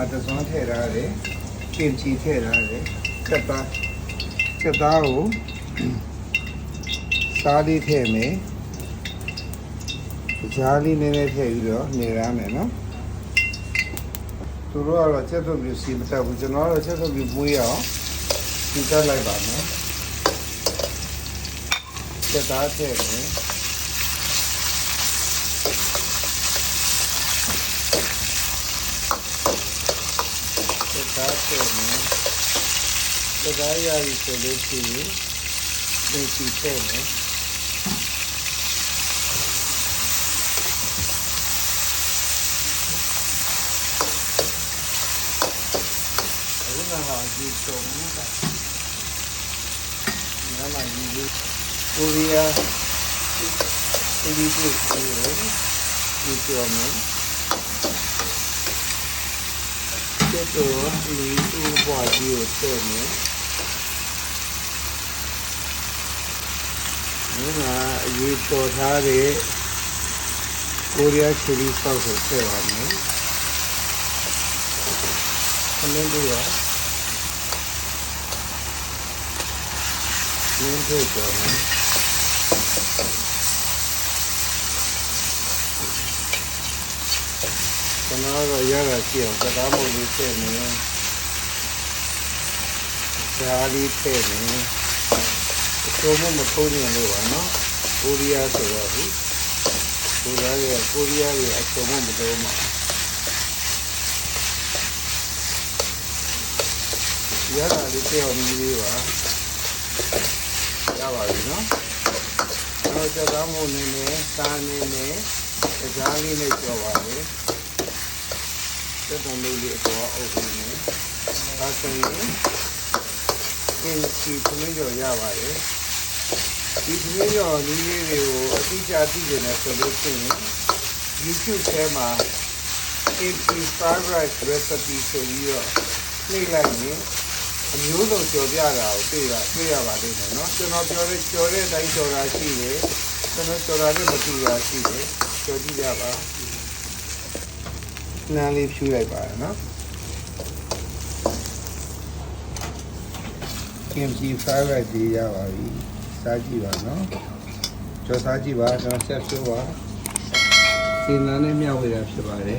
မှာတစွန်းထည့်ထားတယ်ကင်ချီထည့်ထားတယ်ချက်သားချက်သားကိုစားလေးထည့်မယ်ကြားလေးနည်းနည်းထည့်ပြီးတော့နေရမယ်နော်သူတို့ကတော့ချက်သွပ်ပြီးစီမတက်ဘူးကျွန်တော်ကတော့ချက်သွပ်ပြီးပွေးရအောင်စီတက်လိုက်ပါမယ်ချက်သားထည့်မယ် စကားဆိုမယ်စကားရပြီဆိုလို့ရှိရင်သင်စီတဲ့မယ်အခုနကဒီတော့မူတာနာမကြီးကိုကိုရီးယားဒီဒီကိုကိုဒီကျော် တဲ့တော့လေးသူ့ဘွားကြီးကိုတဲ့မယ်ငါကအရေးပေါ်ထားတဲ့ကိုရီးယားချီလီဆောက်ကိုတဲ့ပါမယ်ခမင်းတို့ရမင်းတို့ကြော်မယ် ကျွန်တော်တော့ရတာရှိအောင်ကတားမုတ်လေးထည့်မယ်။ဓာလေးထည့်မယ်။အချို့မမထုံးနေလို့ပါနော်။ကိုရီးယားဆိုတော့ဒီကိုရီးယားရဲ့ကိုရီးယားရဲ့အချို့မမတုံးမှာရတာလေးထည့်အောင်မြည်လေးပါရပါပြီနော်။တော့ကတားမုတ်နေနဲ့စားနေနဲ့ဓာလေးနဲ့ကြော်ပါလေ။ တက်တုံလေးလေးအပေါ်အုပ်ပြီးနေ။ဒါဆိုရင်အင်းစီသမင်းကျော်ရပါတယ်။ဒီသမင်းကျော်လေးလေးတွေကိုအတိအကျသိကြတယ်ဆိုလို့ရှိရင် YouTube ထဲမှာ MP fried rice recipe ဆိုပြီးတော့နှိပ်လိုက်ရင်အမျိုးစုံကြော်ပြတာကိုတွေ့ရတွေ့ရပါလိမ့်မယ်နော်ကျွန်တော်ပြောတဲ့ကြော်တဲ့အတိုင်းကြော်တာရှိတယ်ကျွန်တော်ကြော်တာနဲ့မတူတာရှိတယ်ကြော်ကြည့်ကြပါ နန်းလေးဖြူလိုက်ပါနော် KFC fried rice ဒီရပါပြီစားကြည့်ပါနော်ကြော်စားကြည့်ပါကျွန်တော်ဆက်ဆိုးပါစီနန်းနဲ့မျှဝေတာဖြစ်ပါတယ်